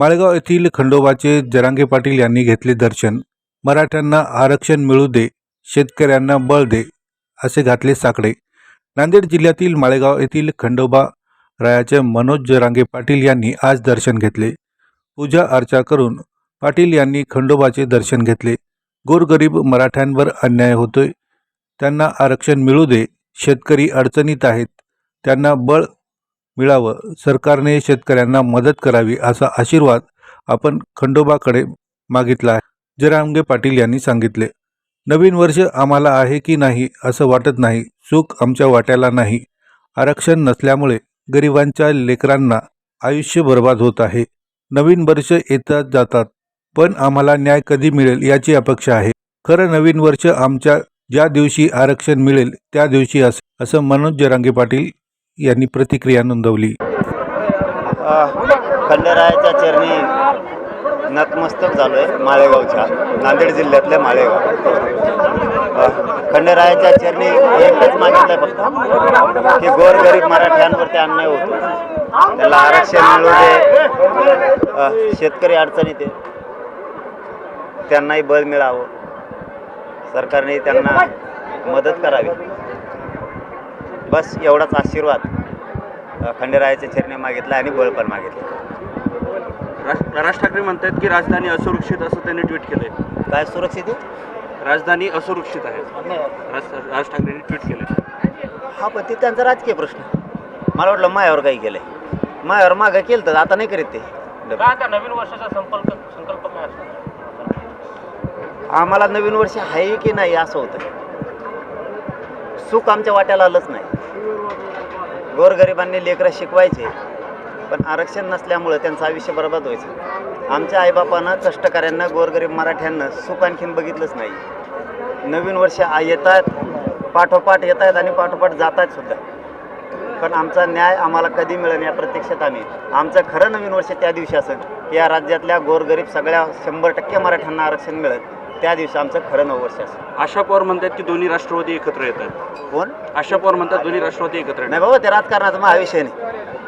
माळेगाव येथील खंडोबाचे जरांगे पाटील यांनी घेतले दर्शन. मराठ्यांना आरक्षण मिळू दे शेतकऱ्यांना बळ दे असे घातले साकडे. नांदेड जिल्ह्यातील माळेगाव येथील खंडोबा रायाचे मनोज जरांगे पाटील यांनी आज दर्शन घेतले. पूजा अर्चा करून पाटील यांनी खंडोबाचे दर्शन घेतले. गोरगरीब मराठ्यांवर अन्याय होतोय. त्यांना आरक्षण मिळू दे शेतकरी अडचणीत आहेत. त्यांना बळ मिळावं. सरकारने शेतकऱ्यांना मदत करावी असा आशीर्वाद आपण खंडोबाकडे मागितला आहे. जरांगे पाटील यांनी सांगितले नवीन वर्ष आम्हाला आहे की नाही असं वाटत नाही. सुख आमच्या वाट्याला नाही. आरक्षण नसल्यामुळे गरिबांच्या लेकरांना आयुष्य बर्बाद होत आहे. नवीन वर्ष येतात जातात पण आम्हाला न्याय कधी मिळेल याची अपेक्षा आहे. खरं नवीन वर्ष आमच्या ज्या दिवशी आरक्षण मिळेल त्या दिवशी असेल असं मनोज जरांगे पाटील यांनी प्रतिक्रिया नोंदवली. खंडरायाच्या चरणी नतमस्तक झालो आहे माळेगावच्या नांदेड जिल्ह्यातल्या माळेगाव. खंडरायाच्या चरणी एकच मागितलं फक्त की गोरगरीब मराठ्यांवरती अन्याय होतो. त्याला आरक्षण मिळू दे. शेतकरी अडचणीत आहे. त्यांनाही बळ मिळावं. सरकारने त्यांना मदत करावी. बस एवढाच आशीर्वाद खंडेरायाच्या चरणी मागितला आणि बळ पण मागितलं. राज राज ठाकरे म्हणतात की राजधानी असुरक्षित असं त्यांनी ट्विट केलंय. काय सुरक्षित राजधानी असुरक्षित आहे. राज राज ठाकरेंनी ट्विट केलंय. हा पण ते त्यांचा राजकीय प्रश्न. मला वाटलं मायावर काही केलंय. मायावर मागं केलं तर आता नाही करीत ते. नवीन वर्षाचा संकल्प संकल्प काय असणार? आम्हाला नवीन वर्ष आहे की नाही असं होतं. सुख आमच्या वाट्याला आलंच नाही. गोरगरिबांनी लेकरं शिकवायचे पण आरक्षण नसल्यामुळं त्यांचं आयुष्य बरबाद व्हायचं. आमच्या आईबापानं कष्टकऱ्यांना गोरगरीब मराठ्यांना सुख आणखीन बघितलंच नाही. नवीन वर्ष आ- येत आहेत पाठोपाठ येत आहेत आणि पाठोपाठ जात आहेत सुद्धा. पण आमचा न्याय आम्हाला कधी मिळेल या प्रत्यक्षात आम्ही. आमचं खरं नवीन वर्ष त्या दिवशी असेल. की या राज्यातल्या गोरगरीब सगळ्या शंभर टक्के मराठ्यांना आरक्षण मिळेल. त्या दिवशी आमचं खरं नवं वर्ष असेल आशा पवार म्हणतात की दोन्ही राष्ट्रवादी एकत्र येत आहेत कोण? आशा पवार म्हणतात दोन्ही राष्ट्रवादी एकत्र नाही येतात बाबा त्या राजकारणाचा मग हा विषय नाही.